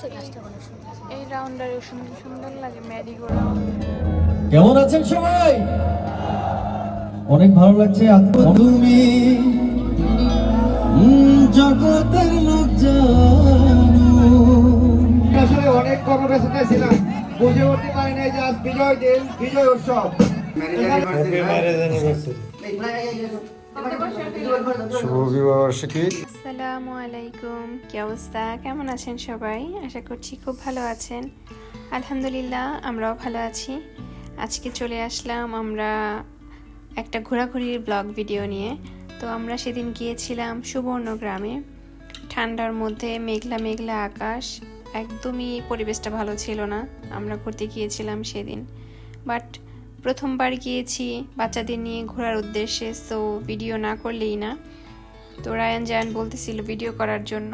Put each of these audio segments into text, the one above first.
নিচে গাছটা অনেক সুন্দর এই রাউন্ডারে সুন্দর সুন্দর লাগে ম্যারিগো কেমন আছেন সবাই? অনেক ভালো লাগছে তুমি? জগতের লোক আসলে অনেক কর্মব্যস্ততায় ছিলাম বুঝে উঠতে পারি নাই যে আজ বিজয় দিন বিজয় উৎসব। শুভ বিবাহবার্ষিকী আসসালামু আলাইকুম। কি অবস্থা? কেমন আছেন সবাই? আশা করছি খুব ভালো আছেন। আলহামদুলিল্লাহ, আমরাও ভালো আছি। আজকে চলে আসলাম আমরা একটা ঘোরাঘুরির ব্লগ ভিডিও নিয়ে। তো আমরা সেদিন গিয়েছিলাম সুবর্ণ গ্রামে। ঠান্ডার মধ্যে মেঘলা মেঘলা আকাশ, একদমই পরিবেশটা ভালো ছিল না। আমরা ঘুরতে গিয়েছিলাম সেদিন। বাট প্রথমবার গিয়েছি বাচ্চাদের নিয়ে ঘোরার উদ্দেশ্যে সো ভিডিও না করলেই না। তো রায়ান জায়ান বলতেছিল ভিডিও করার জন্য।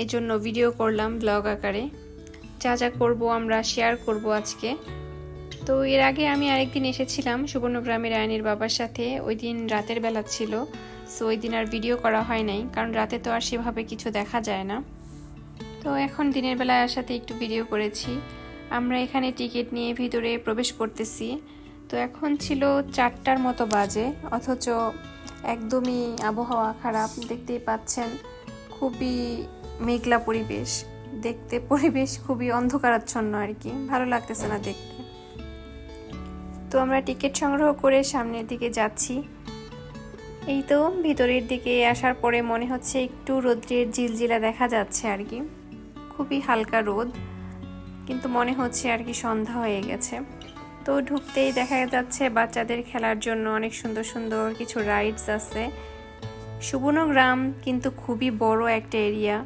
এই জন্য ভিডিও করলাম ব্লগ আকারে। যা যা করব আমরা শেয়ার করব আজকে। তো এর আগে আমি আরেকদিন এসেছিলাম সুবর্ণগ্রামে রায়ানের বাবার সাথে। ওই দিন রাতের বেলা ছিল সো ওই দিন আর ভিডিও করা হয় নাই, কারণ রাতে তো আর সেভাবে কিছু দেখা যায় না। তো এখন দিনের বেলায় আসাতে একটু ভিডিও করেছি। আমরা এখানে টিকিট নিয়ে ভিতরে প্রবেশ করতেছি। তো এখন ছিল চারটার মতো বাজে, অথচ একদমই আবহাওয়া খারাপ, দেখতেই পাচ্ছেন, খুবই মেঘলা পরিবেশ। দেখতে পরিবেশ খুবই অন্ধকারাচ্ছন্ন আর কি, ভালো লাগতেছে না দেখতে। তো আমরা টিকিট সংগ্রহ করে সামনের দিকে যাচ্ছি। এই তো, ভিতরের দিকে আসার পরে মনে হচ্ছে একটু রোদ্রের জিলজিলা দেখা যাচ্ছে আর কি। খুবই হালকা রোদ, কিন্তু মনে হচ্ছে আর কি সন্ধ্যা হয়ে গেছে। তো ঢুকতেই দেখা যাচ্ছে বাচ্চাদের খেলার জন্য অনেক সুন্দর সুন্দর কিছু রাইডস আছে। সুবর্ণ গ্রাম কিন্তু খুবই বড় একটা এরিয়া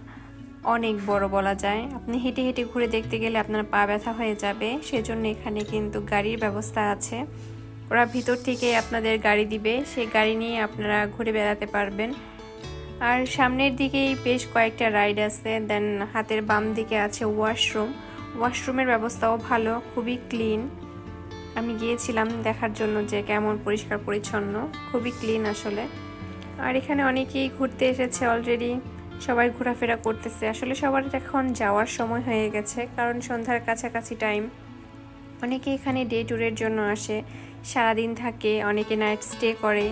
অনেক বড় বলা যায়। আপনি হেঁটে হেঁটে ঘুরে দেখতে গেলে আপনার পা ব্যথা হয়ে যাবে। সেজন্য এখানে কিন্তু গাড়ির ব্যবস্থা আছে। ওরা ভিতর থেকে আপনাদের গাড়ি দিবে। সেই গাড়ি নিয়ে আপনারা ঘুরে বেড়াতে পারবেন। আর সামনের দিকেই বেশ কয়েকটা রাইড আছে। দেন হাতের বাম দিকে আছে ওয়াশরুম ওয়াশরুমের ব্যবস্থাও ভালো, খুবই ক্লিন আমি গিয়েছিলাম দেখার জন্য যে কেমন পরিষ্কার পরিচ্ছন্ন, খুবই ক্লিন আসলে। আর এখানে অনেকেই ঘুরতে এসেছে অলরেডি সবাই ঘোরাফেরা করতেছে। আসলে সবার এখন যাওয়ার সময় হয়ে গেছে, কারণ সন্ধ্যার কাছাকাছি টাইম অনেকে এখানে ডে ট্যুরের জন্য আসে, সারাদিন থাকে, অনেকে নাইট স্টে করে।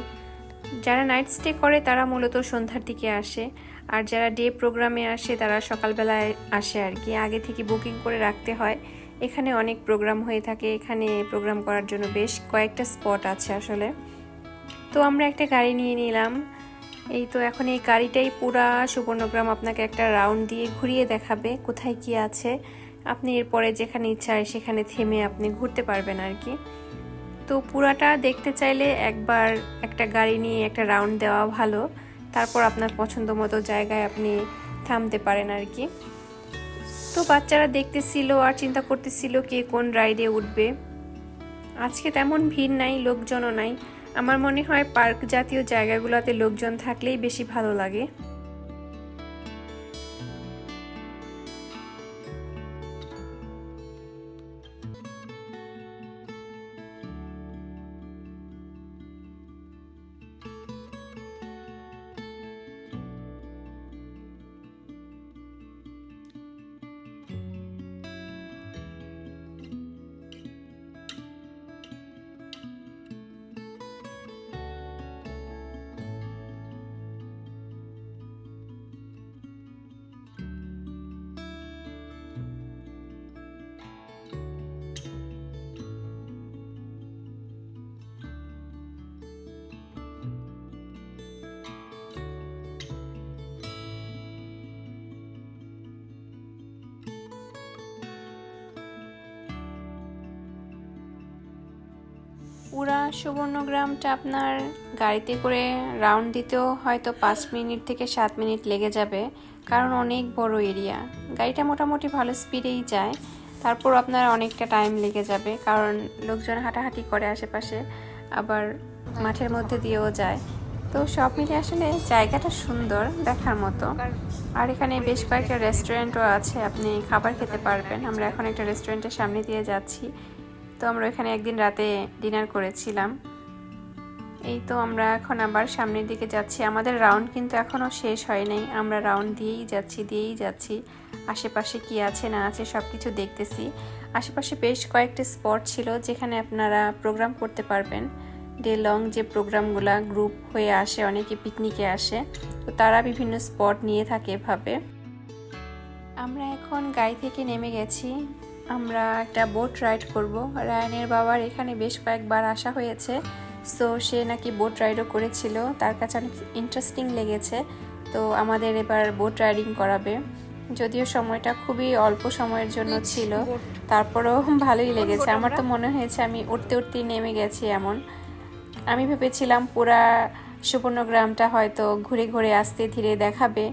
যারা নাইট স্টে করে, তারা মূলত সন্ধ্যার দিকে আসে। আর যারা ডে প্রোগ্রামে আসে, তারা সকালবেলায় আসে আর কি। আগে থেকে বুকিং করে রাখতে হয়। এখানে অনেক প্রোগ্রাম হয়ে থাকে, এখানে প্রোগ্রাম করার জন্য বেশ কয়েকটা স্পট আছে আসলে। তো আমরা একটা গাড়ি নিয়ে নিলাম। এই তো এখন এই গাড়িটাই পুরা সুবর্ণগ্রাম আপনাকে একটা রাউন্ড দিয়ে ঘুরিয়ে দেখাবে কোথায় কি আছে। আপনি এরপরে যেখানে ইচ্ছা হয় সেখানে থেমে আপনি ঘুরতে পারবেন আর কি। তো পুরাটা দেখতে চাইলে একবার একটা গাড়ি নিয়ে একটা রাউন্ড দেওয়া ভালো। তারপর আপনার পছন্দ মতো জায়গায় আপনি থামতে পারেন আর কি। তো বাচ্চারা দেখতেছিল আর চিন্তা করতেছিল কে কোন রাইডে উঠবে। আজকে তেমন ভিড় নাই, লোকজনও নাই। আমার মনে হয় পার্ক জাতীয় জায়গাগুলোতে লোকজন থাকলেই বেশি ভালো লাগে। পুরা সুবর্ণগ্রামটা আপনার গাড়িতে করে রাউন্ড দিতেও হয়তো পাঁচ মিনিট থেকে সাত মিনিট লেগে যাবে, কারণ অনেক বড় এরিয়া গাড়িটা মোটামুটি ভালো স্পিডেই যায়, তারপর আপনার অনেকটা টাইম লেগে যাবে, কারণ লোকজন হাঁটাহাঁটি করে আশেপাশে, আবার মাঠের মধ্যে দিয়েও যায়। তো সব মিলে আসলে জায়গাটা সুন্দর দেখার মতো। আর এখানে বেশ কয়েকটা রেস্টুরেন্টও আছে, আপনি খাবার খেতে পারবেন। আমরা এখন একটা রেস্টুরেন্টের সামনে দিয়ে যাচ্ছি। তো আমরা এখানে একদিন রাতে ডিনার করেছিলাম। এই তো আমরা এখন আবার সামনের দিকে যাচ্ছি। আমাদের রাউন্ড কিন্তু এখনও শেষ হয় নাই। আমরা রাউন্ড দিয়েই যাচ্ছি দিয়েই যাচ্ছি। আশেপাশে কি আছে না আছে সব কিছু দেখতেছি। আশেপাশে বেশ কয়েকটা স্পট ছিল যেখানে আপনারা প্রোগ্রাম করতে পারবেন। ডে লং যে প্রোগ্রামগুলা গ্রুপ হয়ে আসে, অনেকে পিকনিকে আসে, তো তারা বিভিন্ন স্পট নিয়ে থাকে এভাবে। আমরা এখন গাড়ি থেকে নেমে গেছি। আমরা একটা বোট রাইড করব। রায়ানের বাবার এখানে বেশ কয়েকবার আসা হয়েছে। সো সে নাকি বোট রাইডও করেছিল। তার কাছে অনেক ইন্টারেস্টিং লেগেছে। তো আমাদের এবার বোট রাইডিং করাবে। যদিও সময়টা খুবই অল্প সময়ের জন্য ছিল। তারপরেও ভালোই লেগেছে। আমার তো মনে হয়েছে আমি উঠতে উঠতেই নেমে গেছি এমন। আমি ভেবেছিলাম পুরা সুবর্ণগ্রামটা হয়তো ঘুরে ঘুরে আসতে ধীরে দেখাবে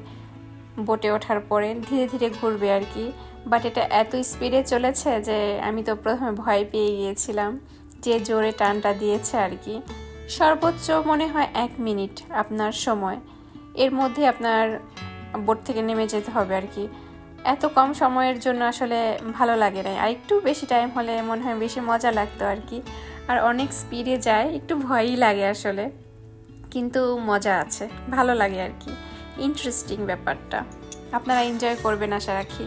বোটে ওঠার পরে। ধীরে ধীরে ঘুরবে আর কি। বাট এটা এত স্পিডে চলেছে যে আমি তো প্রথমে ভয় পেয়ে গিয়েছিলাম যে জোরে টানটা দিয়েছে আর কি। সর্বোচ্চ মনে হয় এক মিনিট আপনার সময়। এর মধ্যে আপনার বোট থেকে নেমে যেতে হবে আর কি। এত কম সময়ের জন্য আসলে ভালো লাগে না আর একটু বেশি টাইম হলে মনে হয় বেশি মজা লাগতো আর কি। আর অনেক স্পিডে যায়, একটু ভয়ই লাগে আসলে। কিন্তু মজা আছে, ভালো লাগে আর কি। ইন্টারেস্টিং ব্যাপারটা। আপনারা এনজয় করবেন আশা রাখি।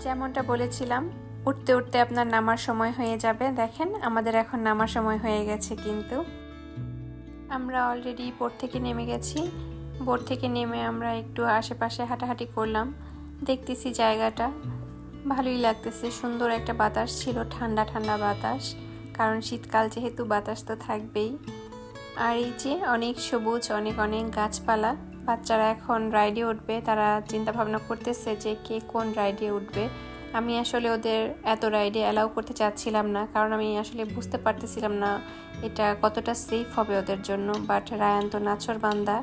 যেমনটা বলেছিলাম, উঠতে উঠতে আপনার নামার সময় হয়ে যাবে। দেখেন, আমাদের এখন নামার সময় হয়ে গেছে কিন্তু। আমরা অলরেডি বোট থেকে নেমে গেছি। বোট থেকে নেমে আমরা একটু আশেপাশে হাঁটাহাঁটি করলাম। দেখতেছি জায়গাটা। ভালোই লাগতেছে। সুন্দর একটা বাতাস ছিল, ঠান্ডা ঠান্ডা বাতাস। কারণ শীতকাল যেহেতু বাতাস তো থাকবেই। আর এই যে অনেক সবুজ, অনেক অনেক গাছপালা। বাচ্চারা এখন রাইডে উঠবে, তারা চিন্তা ভাবনা করতেছে যে কে কোন রাইডে উঠবে। আমি আসলে ওদের এত রাইডে অ্যালাউ করতে চাচ্ছিলাম না, কারণ আমি আসলে বুঝতে পারতেছিলাম না এটা কতটা সেফ হবে ওদের জন্য। বাট রায়ান তো নাচর বান্দা,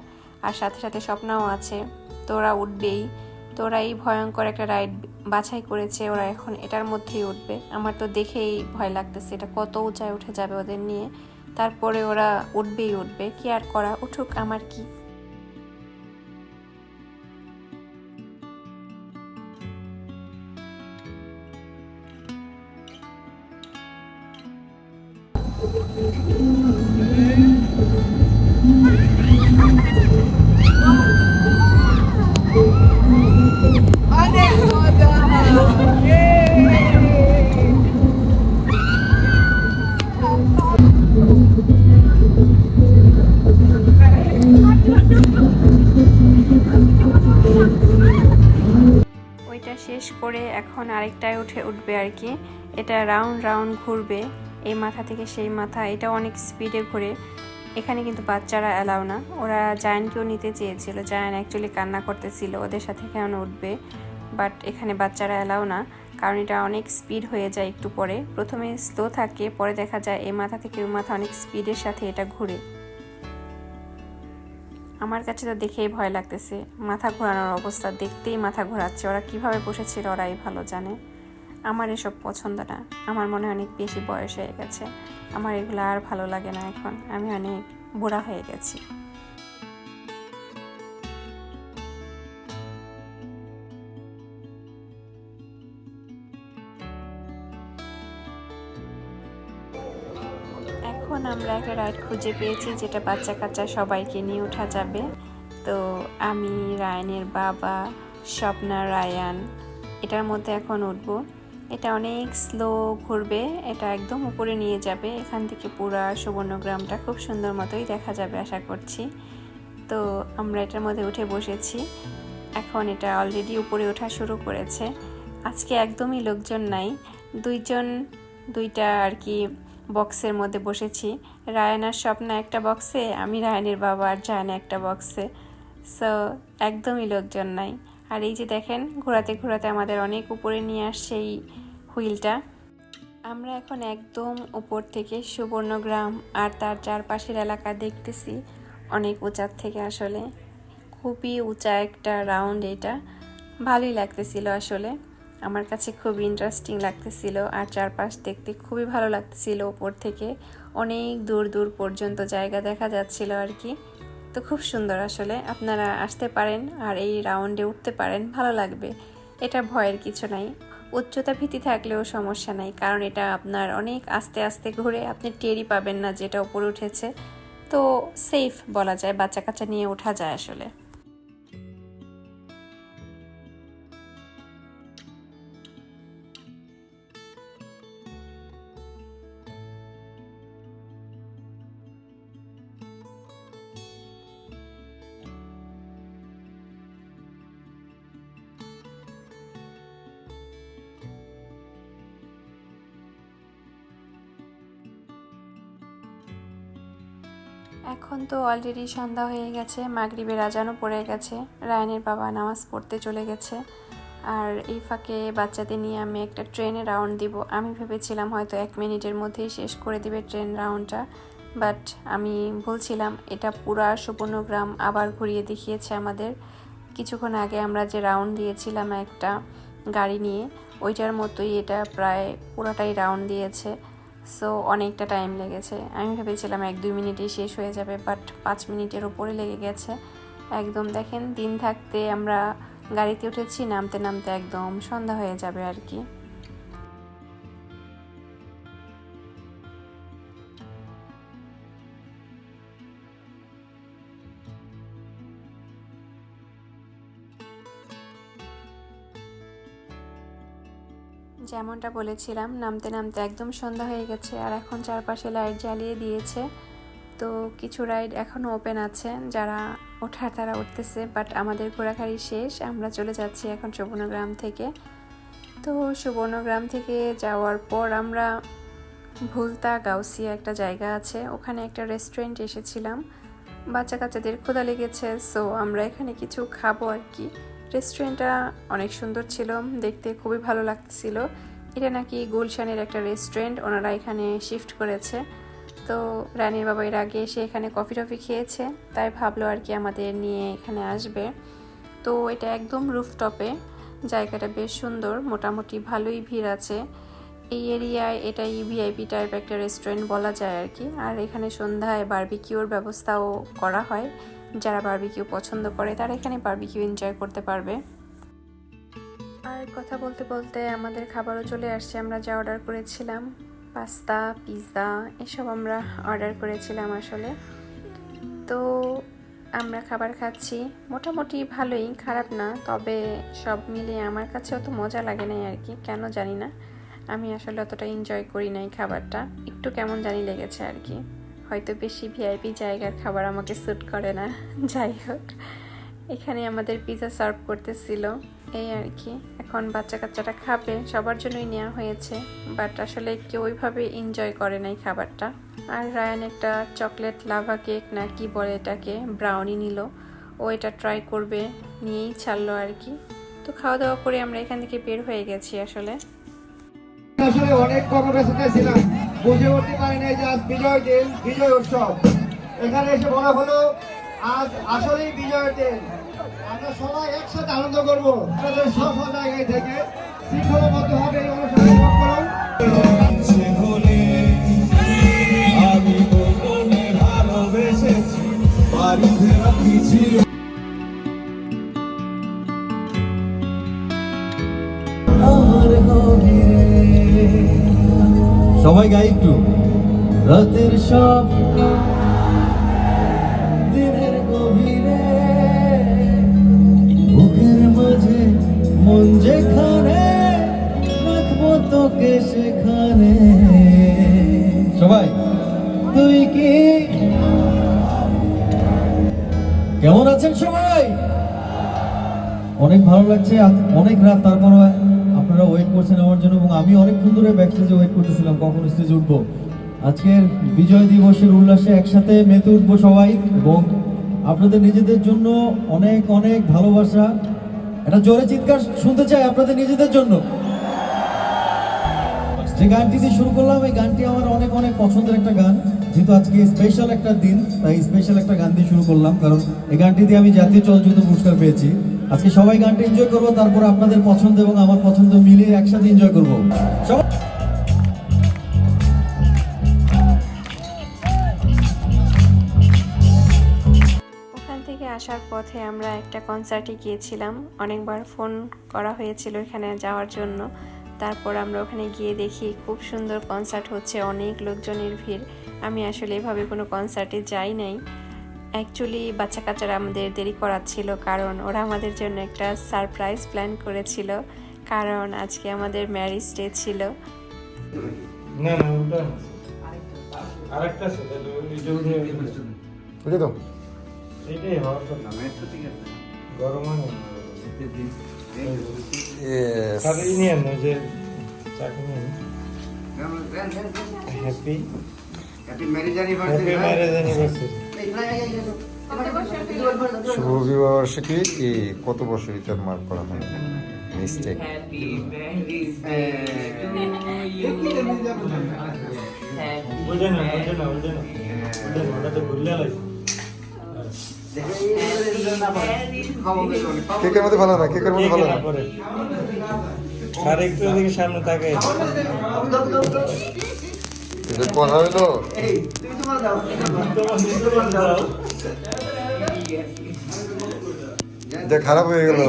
আর সাথে সাথে স্বপ্নাও আছে, তোরা উঠবেই। তো ওরা এই ভয়ঙ্কর একটা রাইড বাছাই করেছে, ওরা এখন এটার মধ্যেই উঠবে। আমার তো দেখেই ভয় লাগতেছে এটা কত উঁচায় উঠে যাবে ওদের নিয়ে। তারপরে ওরা উঠবেই উঠবে, কি আর করা, উঠুক আমার কি। শেষ করে এখন আরেকটায় উঠে উঠবে আর কি। এটা রাউন্ড রাউন্ড ঘুরবে। এই মাথা থেকে সেই মাথা, এটা অনেক স্পিডে ঘুরে। এখানে কিন্তু বাচ্চারা অ্যালাউ না। ওরা জায়ানকেও নিতে চেয়েছিল। জায়ান অ্যাকচুয়ালি কান্না করতেছিল, ওদের সাথে কেন উঠবে? বাট এখানে বাচ্চারা অ্যালাউ না, কারণ এটা অনেক স্পিড হয়ে যায় একটু পরে। প্রথমে স্লো থাকে, পরে দেখা যায় এই মাথা থেকে ওই মাথা অনেক স্পিডের সাথে এটা ঘুরে। আমার কাছে তো দেখেই ভয় লাগতেছে। মাথা ঘোরানোর অবস্থা, দেখতেই মাথা ঘোরাচ্ছে। ওরা কীভাবে বসেছিল, ওরাই ভালো জানে। আমার এসব পছন্দ না আমার মনে অনেক বেশি বয়স হয়ে গেছে। আমার এগুলো আর ভালো লাগে না এখন। আমি অনেক বুড়া হয়ে গেছি। এখন আমরা একটা রাইড খুঁজে পেয়েছি যেটা বাচ্চা কাচ্চা সবাইকে নিয়ে ওঠা যাবে। তো আমি, রায়ানের বাবা, স্বপ্না, রায়ান, এটার মধ্যে এখন উঠবো। এটা অনেক স্লো ঘুরবে, এটা একদম উপরে নিয়ে যাবে, এখান থেকে পুরা সুবর্ণগ্রামটা খুব সুন্দর মতোই দেখা যাবে আশা করছি। তো আমরা এটার মধ্যে উঠে বসেছি, এখন এটা অলরেডি উপরে ওঠা শুরু করেছে। আজকে একদমই লোকজন নাই, দুইজন, দুইটা আর কি বক্সের মধ্যে বসেছি। রায়ানার স্বপ্ন একটা বক্সে আমি রায়ানের বাবা আর জায়ানা একটা বক্সে সো একদমই লোকজন নাই। আর এই যে দেখেন, ঘোরাতে ঘোরাতে আমাদের অনেক উপরে নিয়ে আসছে এই হুইলটা। আমরা এখন একদম উপর থেকে সুবর্ণগ্রাম আর তার চারপাশের এলাকা দেখতেছি, অনেক উঁচার থেকে আসলে। খুবই উঁচা একটা রাউন্ড এটা। ভালোই লাগতেছিল আসলে। আমার কাছে খুব ইন্টারেস্টিং লাগতেছিল আর চারপাশ দেখতে খুবই ভালো লাগতেছিল উপর থেকে। অনেক দূর দূর পর্যন্ত জায়গা দেখা যাচ্ছিল আর কি। তো খুব সুন্দর আসলে। আপনারা আসতে পারেন আর এই রাউন্ডে উঠতে পারেন, ভালো লাগবে। এটা ভয়ের কিছু নাই। উচ্চতা ভীতি থাকলেও সমস্যা নাই, কারণ এটা আপনার অনেক আস্তে আস্তে ঘুরে আপনি টেরই পাবেন না যেটা উপরে উঠেছে। তো সেফ বলা যায় বাচ্চা কাচ্চা নিয়ে ওঠা যায় আসলে। এখন তো অলরেডি সন্ধ্যা হয়ে গেছে, মাগরিবের আজানও পড়ে গেছে, রায়নের বাবা নামাজ পড়তে চলে গেছে। আর এই ফাঁকে বাচ্চাদের নিয়ে আমি একটা ট্রেনে রাউন্ড দিব। আমি ভেবেছিলাম হয়তো এক মিনিটের মধ্যেই শেষ করে দিবে ট্রেন রাউন্ডটা বাট আমি বলছিলাম এটা পুরা সুবর্ণগ্রাম আবার ঘুরিয়ে দেখিয়েছে আমাদের। কিছুক্ষণ আগে আমরা যে রাউন্ড দিয়েছিলাম একটা গাড়ি নিয়ে, ওইটার মতোই এটা প্রায় পুরাটাই রাউন্ড দিয়েছে। সো অনেকটা টাইম লেগেছে। আমি ভেবেছিলাম এক দুই মিনিটে শেষ হয়ে যাবে বাট পাঁচ মিনিটের ওপরে লেগে গেছে। একদম দেখেন, দিন থাকতে আমরা গাড়িতে উঠেছি, নামতে নামতে একদম সন্ধ্যা হয়ে যাবে আর কি। যেমনটা বলেছিলাম, নামতে নামতে একদম সন্ধ্যা হয়ে গেছে আর এখন চারপাশে লাইট জ্বালিয়ে দিয়েছে। তো কিছু রাইড এখনও ওপেন আছে, যারা ওঠার তারা উঠতেছে, বাট আমাদের ঘোরাঘাড়ি শেষ। আমরা চলে যাচ্ছি এখন সুবর্ণগ্রাম থেকে। তো সুবর্ণগ্রাম থেকে যাওয়ার পর আমরা ভুলতা গাউসিয়া একটা জায়গা আছে, ওখানে একটা রেস্টুরেন্ট এসেছিলাম। বাচ্চা কাচ্চাদের ক্ষুধা লেগেছে সো আমরা এখানে কিছু খাব আর কি। রেস্টুরেন্টটা অনেক সুন্দর ছিল, দেখতে খুবই ভালো লাগছিল। এটা নাকি গুলশানের একটা রেস্টুরেন্ট ওনারা এখানে শিফট করেছে। তো রানীর বাবা এর আগে এসে এখানে কফি টফি খেয়েছে, তাই ভাবলো আর কি আমাদের নিয়ে এখানে আসবে। তো এটা একদম রুফটপে জায়গাটা বেশ সুন্দর, মোটামুটি ভালোই ভিড় আছে। এই এরিয়ায় এটাই ভিআইপি টাইপ একটা রেস্টুরেন্ট বলা যায় আর কি। আর এখানে সন্ধ্যায় বারবিকিউর ব্যবস্থাও করা হয়। যারা বার্বিকিউ পছন্দ করে, তারা এখানে বার্বিকিউ এনজয় করতে পারবে। আর কথা বলতে বলতে আমাদের খাবারও চলে আসছে, আমরা যা অর্ডার করেছিলাম পাস্তা পিৎজা এসব আমরা অর্ডার করেছিলাম আসলে। তো আমরা খাবার খাচ্ছি, মোটামুটি ভালোই, খারাপ না, তবে সব মিলিয়ে আমার কাছে অত মজা লাগে নাই আর কি, কেন জানি না। আমি আসলে অতটা এনজয় করি নাই খাবারটা, একটু কেমন জানি লেগেছে আর কি। হয়তো বেশি ভিআইপি জায়গার খাবার আমাকে স্যুট করে না। যাই হোক এখানে আমাদের পিৎজা সার্ভ করতেছিল। এই আর কি, এখন বাচ্চা কাচ্চাটা খাবে, সবার জন্যই নেওয়া হয়েছে বাট আসলে কেউ ওইভাবে এনজয় করে নাই খাবারটা। আর রায়ান একটা চকলেট লাভা কেক না কি বলে এটাকে ব্রাউনি নিল। ও এটা ট্রাই করবে, নিয়েই ছাড়লো আর কি। তো খাওয়া দাওয়া করে আমরা এখান থেকে বের হয়ে গেছি আসলে। আসলে অনেক ছিলাম। বুঝে উঠতে পারি নাই যে আজ বিজয় দিন, বিজয় উৎসব। এখানে এসে বলা হলো, আজ আসলেই বিজয়ের দিন। আমরা সবাই একসাথে আনন্দ করব। সব জায়গায় থেকে শৃঙ্খলাবদ্ধভাবে এই অনুষ্ঠানে। আমি ভালোবেসেছি সবাই গাই একটু। রাতের সব দিনের গভীরে, বুকের মাঝে মন যেখানে, রাখব তোকে সেখানে। সবাই, তুই কি? কেমন আছেন সবাই? অনেক ভালো লাগছে, অনেক রাত, তারপর আপনারা ওয়েট করছেন আমার জন্য এবং আমি অনেকক্ষণ ধরে ব্যাক স্টেজে ওয়েট করতেছিলাম, কখন স্টেজে উঠবো। আজকের বিজয় দিবসের উল্লাসে একসাথে মেতে উঠবো সবাই এবং আপনাদের নিজেদের জন্য অনেক অনেক ভালোবাসা। এটা জোরে চিৎকার শুনতে চাই আপনাদের নিজেদের জন্য। যে গানটি দিয়ে শুরু করলাম, এই গানটি আমার অনেক অনেক পছন্দের একটা গান। যেহেতু আজকে স্পেশাল একটা দিন, তাই স্পেশাল একটা গান দিয়ে শুরু করলাম, কারণ এই গানটি দিয়ে আমি জাতীয় চলচ্চিত্র পুরস্কার পেয়েছি। আজকে সবাই গানটা এনজয় করব, তারপর আপনাদের পছন্দ এবং আমার পছন্দ মিলিয়ে একসাথে এনজয় করব। আসার পথে আমরা একটা কনসার্টে গিয়েছিলাম। অনেকবার ফোন করা হয়েছিল এখানে যাওয়ার জন্য। তারপর আমরা ওখানে গিয়ে দেখি খুব সুন্দর কনসার্ট হচ্ছে, অনেক লোকজনের ভিড়। আমি আসলে এভাবে কোনো কনসার্টে যাই নাই। অ্যাকচুয়ালি বাচ্চা কাচ্চারা আমাদের দেরি করাচ্ছিল কারণ ওরা আমাদের জন্য একটা সারপ্রাইজ প্ল্যান করেছিল। কারণ আজকে আমাদের ম্যারিজ ডে ছিল। না না ওটা আরেকটা আছে তাহলে ওইটা উঠে বুঝলি তো? এইটাই হওয়ার গরম হয় না। নিয়ে আনো যে চাকরি নিয়ে happy happy marriage happy marriage anniversary শুভ বিবাহ বার্ষিকী কত বছর রিটার্ন মার্ক করা হয়? মিস্টেক কেকের মধ্যে ভালো না কেকের মধ্যে ভালো না। আর একটু ওদিকে সামনে তাকাই এটা কথা হইল? যে খারাপ হয়ে গেল।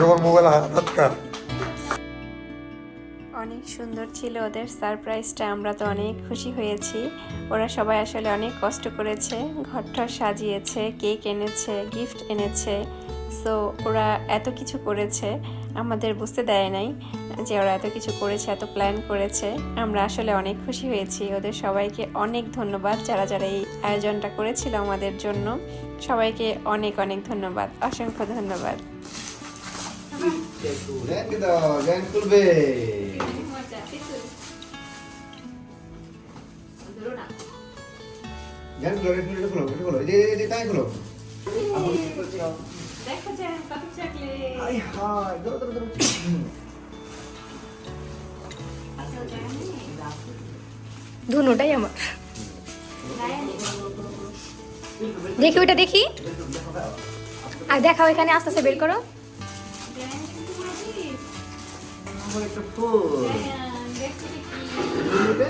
সবার মোবাইল হাতকা অনেক সুন্দর ছিল ওদের সারপ্রাইজটা আমরা তো অনেক খুশি হয়েছি। ওরা সবাই আসলে অনেক কষ্ট করেছে ঘরটা সাজিয়েছে কেক এনেছে গিফট এনেছে। সো ওরা এত কিছু করেছে আমাদের বুঝতে দেয় নাই যে ওরা এত কিছু করেছে এত প্ল্যান করেছে। আমরা আসলে অনেক খুশি হয়েছি। ওদের সবাইকে অনেক ধন্যবাদ যারা যারা এই আয়োজনটা করেছিল আমাদের জন্য। সবাইকে অনেক অনেক ধন্যবাদ। অসংখ্য ধন্যবাদ। র্যান খুলো খুলো খুলো খুলো। এই যে এই যে তাই খুলো আই হাই ধরো ধরো ধরো। ধুনোটাই আমার। দেখি ওইটা দেখি। আর দেখাও এখানে আস্তে আস্তে বের করো। ফুল। খুলবে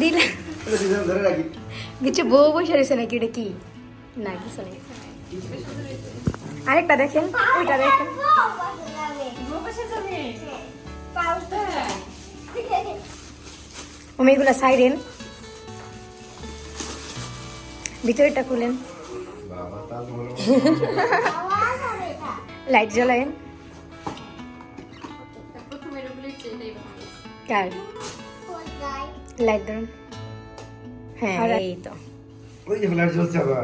দিলে এটা ধরে রাখি কিছু বউ বসে রয়েছে নাকি এটা কি না কিছু নেই আরেকটা দেখেন ওইটা দেখেন ও মেয়েগুলা সাইরেন ভিতরেটা খুলেন বাবা তাজ বলো লাইট জ্বলায়েন কার লাইট ধরুন হ্যাঁ এই তো। ওই যে ফ্ল্যাট জ্বলছে আবার।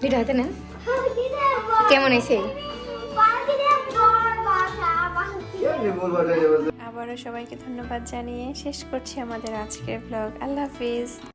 দুইটা হাতে নেন। কেমন বলছে? আবারও সবাইকে ধন্যবাদ জানিয়ে শেষ করছি আমাদের আজকের ব্লগ আল্লাহ হাফিজ।